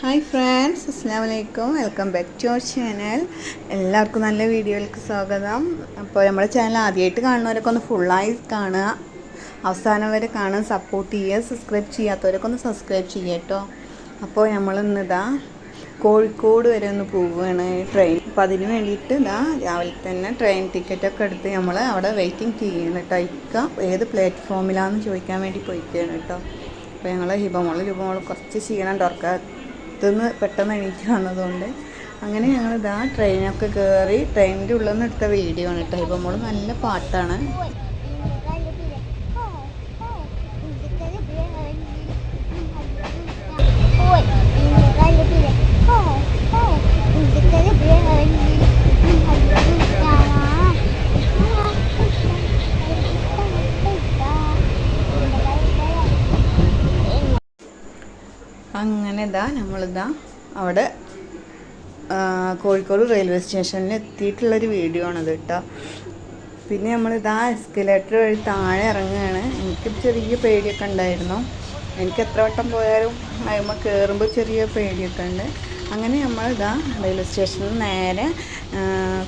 Hi friends അസ്സാം വലൈക്കും welcome back to our channel. എല്ലാവർക്കും നല്ല വീഡിയോയിലേക്ക് സ്വാഗതം. അപ്പോൾ നമ്മുടെ ചാനൽ ആദ്യമായിട്ട് കാണുന്നവരൊക്കെ ഒന്ന് ഫുള്ളായി കാണുക. അവസാനം വരെ കാണാൻ സപ്പോർട്ട് ചെയ്യുക സബ്സ്ക്രൈബ് ചെയ്യാത്തവരൊക്കെ ഒന്ന് സബ്സ്ക്രൈബ് ചെയ്യാം കേട്ടോ. അപ്പോൾ നമ്മൾ ഇന്നിതാ കോഴിക്കോട് വരെ ഒന്ന് പോവുകയാണ് ട്രെയിൻ അപ്പം അതിന് വേണ്ടിയിട്ട് ഇതാ രാവിലെ തന്നെ ട്രെയിൻ ടിക്കറ്റ് ഒക്കെ എടുത്ത് നമ്മൾ അവിടെ വെയിറ്റിംഗ് ചെയ്യണം കേട്ടോ ഇക്ക ഏത് പ്ലാറ്റ്ഫോമിലാണെന്ന് ചോദിക്കാൻ വേണ്ടി പോയിക്കുകയാണ് കേട്ടോ അപ്പോൾ ഞങ്ങൾ ഹിബമോൾ ഹിബമോൾ കുറച്ച് ക്ഷീണം തുറക്കത്തുനിന്ന് പെട്ടെന്ന് എണീറ്റ് വന്നതുകൊണ്ട് അങ്ങനെ ഞങ്ങൾ ഇതാ ട്രെയിനൊക്കെ കയറി ട്രെയിനിന്റെ ഉള്ളിൽ നിന്ന് എടുത്ത വീഡിയോ ആണ് കേട്ടോ ഹിബമോൾ നല്ല പാട്ടാണ്. അങ്ങനെ ഇതാ നമ്മളിതാ അവിടെ കോഴിക്കോട് റെയിൽവേ സ്റ്റേഷനിൽ എത്തിയിട്ടുള്ളൊരു വീഡിയോ ആണത് കേട്ടോ പിന്നെ നമ്മളിതാ എസ്കലേറ്റർ വഴി താഴെ ഇറങ്ങുകയാണ് എനിക്ക് ചെറിയ പേടിയൊക്കെ ഉണ്ടായിരുന്നു. എനിക്ക് എത്ര വട്ടം പോയാലും അയമ്മ കയറുമ്പോൾ ചെറിയ പേടിയൊക്കെ ഉണ്ട്. അങ്ങനെ നമ്മൾ ഇതാ റെയിൽവേ സ്റ്റേഷനിൽ നേരെ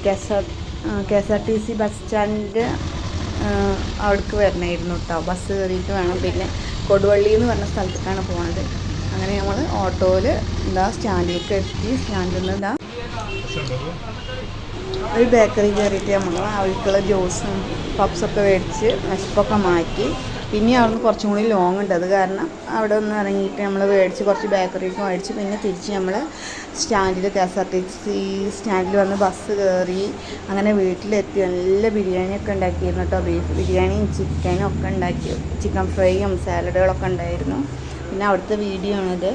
K S R K S R T C bus stand അവിടേക്ക് വരണമായിരുന്നു കേട്ടോ ബസ് കയറിയിട്ട് വേണം പിന്നെ കൊടുവള്ളി എന്ന് പറഞ്ഞ സ്ഥലത്തേക്കാണ് പോകുന്നത് അങ്ങനെ നമ്മൾ ഓട്ടോയിൽ എന്താ സ്റ്റാൻഡിലേക്ക് എത്തി. സ്റ്റാൻഡിൽ നിന്ന് ഇതാ ഒരു ബേക്കറി കയറിയിട്ട് നമ്മൾ അവർക്കുള്ള ജ്യൂസും പപ്സൊക്കെ മേടിച്ച് വിശപ്പൊക്കെ മാറ്റി. പിന്നെ അവിടുന്ന് കുറച്ചും കൂടി ലോങ് ഉണ്ട്. അത് കാരണം അവിടെ ഒന്ന് ഇറങ്ങിയിട്ട് നമ്മൾ മേടിച്ച് കുറച്ച് ബേക്കറിക്ക് മേടിച്ച് പിന്നെ തിരിച്ച് നമ്മൾ സ്റ്റാൻഡിൽ K S R T C സ്റ്റാൻഡിൽ വന്ന് ബസ് കയറി അങ്ങനെ വീട്ടിലെത്തി. നല്ല ബിരിയാണിയൊക്കെ ഉണ്ടാക്കിയിരുന്നു കേട്ടോ. ബീഫ് ബിരിയാണിയും ചിക്കനും ഒക്കെ ഉണ്ടാക്കി. ചിക്കൻ ഫ്രൈയും സാലഡുകളൊക്കെ ഉണ്ടായിരുന്നു. പിന്നെ അവിടുത്തെ വീഡിയോ ആണിത്.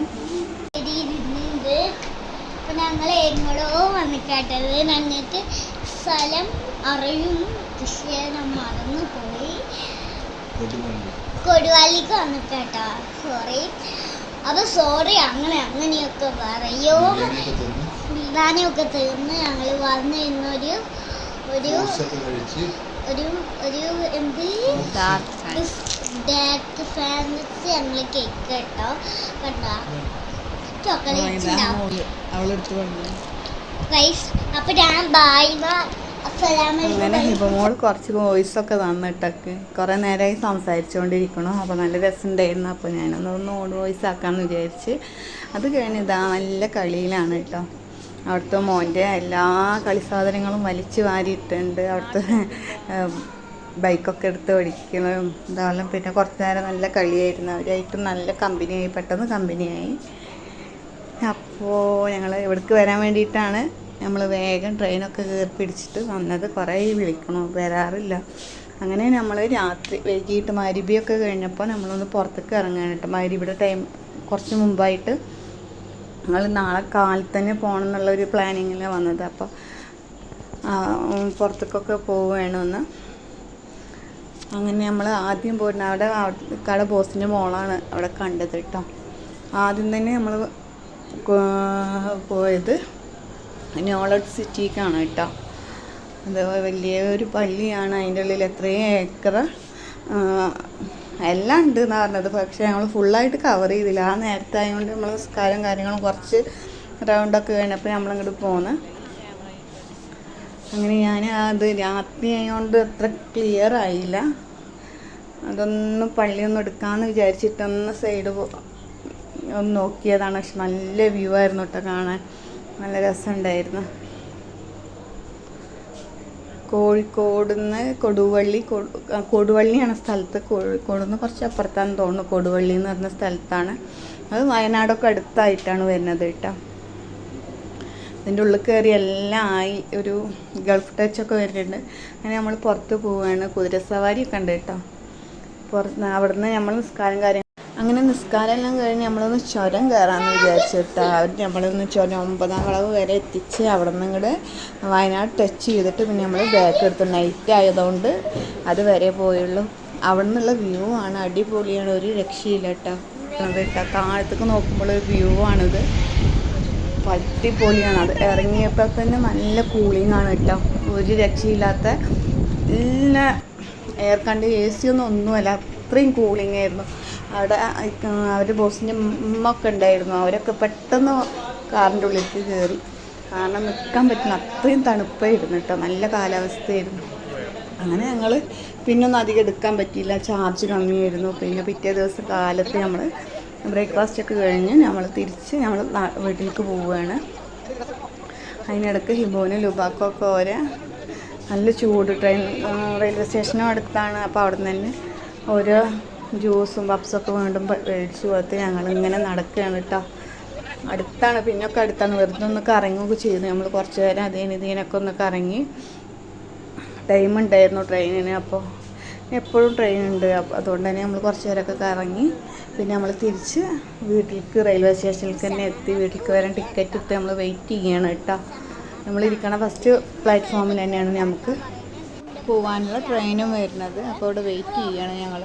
ഞങ്ങൾ എങ്ങോടോ കേട്ടത് ഞങ്ങൾക്ക് സ്ഥലം അറിയും. പക്ഷേ മറന്നു പോയി. കൊടുവാലിക്ക് കേട്ടോ സോറി അപ്പൊ സോറി അങ്ങനെ അങ്ങനെയൊക്കെ പറയോ? ബിരിയാണിയൊക്കെ തീർന്ന് ഞങ്ങൾ വന്നു ഇന്നൊരു ഒരു ഒരു ഒരു എന്ത്? ഡാർക്ക് ഫാൻസി ഞങ്ങൾ കേക്ക് കേട്ടോ. കണ്ടോ? അവളെടുത്ത് പറഞ്ഞു. അങ്ങനെ ഹിബമോൾ കുറച്ച് വോയിസ് ഒക്കെ തന്നിട്ടൊക്കെ കുറേ നേരമായി സംസാരിച്ചുകൊണ്ടിരിക്കണു അപ്പോൾ നല്ല രസമുണ്ടായിരുന്നു അപ്പോൾ ഞാനൊന്ന് ഒന്ന് ഓട് വോയിസ് ആക്കാമെന്ന് വിചാരിച്ച്. അത് കഴിഞ്ഞ് ഇതാ നല്ല കളിയിലാണ് കേട്ടോ അവിടുത്തെ മോന്റെ എല്ലാ കളി സാധനങ്ങളും വലിച്ചു വാരിയിട്ടുണ്ട്. അവിടുത്തെ ബൈക്കൊക്കെ എടുത്ത് ഓടിക്കണം ഇതാളും പിന്നെ കുറച്ച് നേരം നല്ല കളിയായിരുന്നു. അവരായിട്ട് നല്ല കമ്പനിയായി പെട്ടെന്ന് കമ്പനിയായി അപ്പോൾ ഞങ്ങൾ ഇവിടേക്ക് വരാൻ വേണ്ടിയിട്ടാണ്. നമ്മൾ വേഗം ട്രെയിനൊക്കെ കയറി പിടിച്ചിട്ട് വന്നത്. കുറേ വിളിക്കണം. വരാറില്ല. അങ്ങനെ നമ്മൾ രാത്രി വൈകിട്ട് മരുബിയൊക്കെ കഴിഞ്ഞപ്പോൾ നമ്മളൊന്ന് പുറത്തേക്ക് ഇറങ്ങാണ് കേട്ടോ. മരുബിയുടെ ടൈം കുറച്ച് മുമ്പായിട്ട് ഞങ്ങൾ നാളെ കാലത്ത് തന്നെ പോകണം എന്നുള്ളൊരു പ്ലാനിങ്ങിലാണ് വന്നത്. അപ്പോൾ പുറത്തേക്കൊക്കെ പോവുകയാണെന്ന് അങ്ങനെ നമ്മൾ ആദ്യം പോരുന്ന അവിടെ- കട ബോസിന്റെ മോളാണ് അവിടെ കണ്ടത് കേട്ടോ. ആദ്യം തന്നെ നമ്മൾ പോയത്. നോളജ് സിറ്റിക്കാണ് കേട്ടോ. അത് വലിയ ഒരു പള്ളിയാണ്. അതിന്റെ ഉള്ളിൽ എത്രയും ഏക്കർ എല്ലാം ഉണ്ട് എന്നാണ് പറഞ്ഞത്. പക്ഷേ ഞങ്ങൾ ഫുള്ളായിട്ട് കവർ ചെയ്തില്ല. ആ നേരത്തെ ആയതുകൊണ്ട് നമ്മൾ നിസ്കാരം കാര്യങ്ങളും കുറച്ച് റൗണ്ടൊക്കെ കഴിഞ്ഞപ്പോൾ നമ്മളിങ്ങോട്ട് പോന്ന്. അങ്ങനെ ഞാൻ അത് രാത്രി ആയതുകൊണ്ട് അത്ര ക്ലിയർ ആയില്ല. അതൊന്ന് പള്ളിയൊന്നും എടുക്കാമെന്ന് വിചാരിച്ചിട്ടൊന്ന് സൈഡ് ഒന്ന് നോക്കിയതാണ്. പക്ഷെ നല്ല വ്യൂ ആയിരുന്നു കേട്ടോ കാണാൻ. നല്ല രസമുണ്ടായിരുന്നു. കോഴിക്കോട് നിന്ന് കൊടുവള്ളി കൊടുവള്ളിയാണ് സ്ഥലത്ത്. കോഴിക്കോട് നിന്ന് കുറച്ച് അപ്പുറത്താന്ന് തോന്നുന്നു. കൊടുവള്ളി എന്ന് പറഞ്ഞ സ്ഥലത്താണ്. അത് വയനാടൊക്കെ അടുത്തായിട്ടാണ് വരുന്നത് കേട്ടോ അതിന്റെ ഉള്ളിൽ കയറി എല്ലാം ആയി ഒരു ഗൾഫ് ടച്ചൊക്കെ വരുന്നുണ്ട്. അങ്ങനെ നമ്മൾ പുറത്ത് പോവുകയാണ് കുതിരസവാരിയൊക്കെ ഉണ്ട് കേട്ടോ പുറത്ത് അവിടുന്ന് നമ്മൾ നിസ്കാരം കാര്യം അങ്ങനെ നിസ്കാരമെല്ലാം കഴിഞ്ഞ് നമ്മളൊന്ന് ചുരം കയറാമെന്ന് വിചാരിച്ചിട്ട്. അവർ നമ്മളൊന്ന് ചുരം ഒമ്പതാം വളവ് വരെ എത്തിച്ച് അവിടെ നിന്ന് ഇങ്ങോട്ട് വയനാട് ടച്ച് ചെയ്തിട്ട് പിന്നെ നമ്മൾ ബാക്ക് എടുത്തു നൈറ്റ് ആയതുകൊണ്ട് അത് വരെ പോയുള്ളൂ. അവിടെ നിന്നുള്ള വ്യൂ ആണ് അടിപൊളിയാണ്. ഒരു രക്ഷയില്ല കേട്ടോ കേട്ടോ താഴത്തേക്ക് നോക്കുമ്പോൾ ഒരു വ്യൂ ആണിത്. അടിപൊളിയാണ്. അത് ഇറങ്ങിയപ്പോൾ തന്നെ നല്ല കൂളിംഗ് ആണ് കേട്ടോ ഒരു രക്ഷയില്ലാത്ത നല്ല എയർ കണ്ടി എ സി ഒന്നും ഒന്നുമല്ല. അത്രയും കൂളിംഗ് ആയിരുന്നു. അവിടെ അവർ ബോസിന്റെ ഉമ്മൊക്കെ ഉണ്ടായിരുന്നു. അവരൊക്കെ പെട്ടെന്ന് കാറിന്റെ ഉള്ളിലേക്ക് കയറി കാരണം നിൽക്കാൻ പറ്റില്ല അത്രയും തണുപ്പായിരുന്നു കേട്ടോ. നല്ല കാലാവസ്ഥയായിരുന്നു. അങ്ങനെ ഞങ്ങൾ പിന്നൊന്നും അധികം എടുക്കാൻ പറ്റിയില്ല. ചാർജ് കമ്മിയായിരുന്നു. പിന്നെ പിറ്റേ ദിവസം കാലത്ത് നമ്മൾ ബ്രേക്ക്ഫാസ്റ്റ് ഒക്കെ കഴിഞ്ഞ് നമ്മൾ തിരിച്ച് നമ്മൾ വീട്ടിലേക്ക് പോവുകയാണ്. അതിനിടയ്ക്ക് ഹിബോനും ലുബാക്കും ഒക്കെ ഓരോ നല്ല ചൂട് ട്രെയിൻ റെയിൽവേ സ്റ്റേഷനും അടുത്താണ്. അപ്പോൾ അവിടെ നിന്ന് തന്നെ ഓരോ ജ്യൂസും പപ്സൊക്കെ വീണ്ടും മേടിച്ചു മേടിച്ച് ഞങ്ങൾ ഇങ്ങനെ നടക്കുകയാണ് കേട്ടോ. അടുത്താണ് പിന്നൊക്കെ അടുത്താണ്. വെറുതെ ഒന്ന് കറങ്ങുകയൊക്കെ ചെയ്തു. നമ്മൾ കുറച്ച് നേരം അതേന് ഇതിനൊക്കെ ഒന്ന് കറങ്ങി ടൈം ഉണ്ടായിരുന്നു ട്രെയിനിന് അപ്പോൾ എപ്പോഴും ട്രെയിൻ ഉണ്ട്. അപ്പോൾ അതുകൊണ്ട് തന്നെ നമ്മൾ കുറച്ച് നേരമൊക്കെ കറങ്ങി. പിന്നെ നമ്മൾ തിരിച്ച് വീട്ടിലേക്ക് റെയിൽവേ സ്റ്റേഷനിലേക്ക് തന്നെ എത്തി. വീട്ടിലേക്ക് വരാൻ ടിക്കറ്റ് ഇട്ട് നമ്മൾ വെയിറ്റ് ചെയ്യണം കേട്ടോ. നമ്മളിരിക്കണ ഫസ്റ്റ് പ്ലാറ്റ്ഫോമിൽ തന്നെയാണ് നമുക്ക് പോകാനുള്ള ട്രെയിനും വരുന്നത്. അപ്പോൾ അവിടെ വെയിറ്റ് ചെയ്യണം ഞങ്ങൾ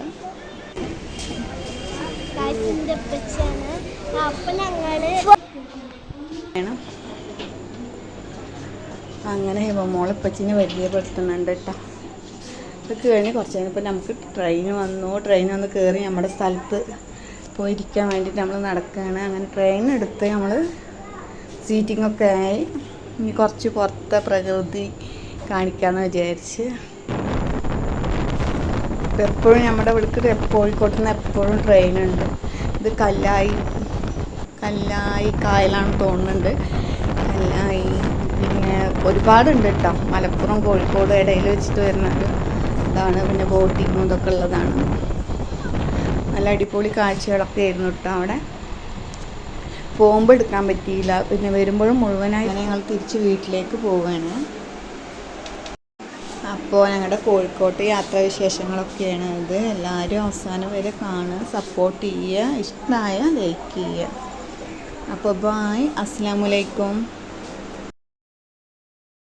കാറ്റിന്റെ പച്ചാണ് അപ്പം ഞങ്ങൾ വേണം. അങ്ങനെ മോളപ്പച്ചിനെ പരിചയപ്പെടുത്തുന്നുണ്ട് കേട്ടോ. ഇത് കഴിഞ്ഞ് കുറച്ച് കഴിഞ്ഞപ്പോൾ നമുക്ക് ട്രെയിൻ വന്നു. ട്രെയിൻ വന്ന് കയറി നമ്മുടെ സ്ഥലത്ത് പോയിരിക്കാൻ വേണ്ടിയിട്ട് നമ്മൾ നടക്കുകയാണ്. അങ്ങനെ ട്രെയിൻ എടുത്ത് നമ്മൾ സീറ്റിംഗ് ഒക്കെ ആയി. ഇനി കുറച്ച് പുറത്തെ പ്രകൃതി കാണിക്കാമെന്ന് വിചാരിച്ച്. എപ്പോഴും നമ്മുടെ ഇവിടേക്ക് കോഴിക്കോട്ട് നിന്ന് എപ്പോഴും ട്രെയിനുണ്ട്. ഇത് കല്ലായി കല്ലായി കായലാണ് തോന്നുന്നുണ്ട്. കല്ലായി പിന്നെ ഒരുപാടുണ്ട് കേട്ടോ മലപ്പുറം കോഴിക്കോട് ഇടയിൽ വെച്ചിട്ട് വരുന്നത്. ഇതാണ് പിന്നെ ബോട്ടിങ്ങും ഇതൊക്കെ ഉള്ളതാണ്. നല്ല അടിപൊളി കാഴ്ചകളൊക്കെ ആയിരുന്നു കേട്ടോ അവിടെ. പോകുമ്പോൾ എടുക്കാൻ പറ്റിയില്ല. പിന്നെ വരുമ്പോഴും മുഴുവനായി ഞങ്ങൾ തിരിച്ച് വീട്ടിലേക്ക് പോവുകയാണ് അപ്പോൾ ഞങ്ങളുടെ കോഴിക്കോട്ട് യാത്രാവിശേഷങ്ങളൊക്കെയാണ് ഇത്. എല്ലാവരും അവസാനം വരെ കാണുക സപ്പോർട്ട് ചെയ്യുക ഇഷ്ടമായ ലൈക്ക് ചെയ്യുക. അപ്പോൾ ബായ് അസ്സാം വലൈക്കും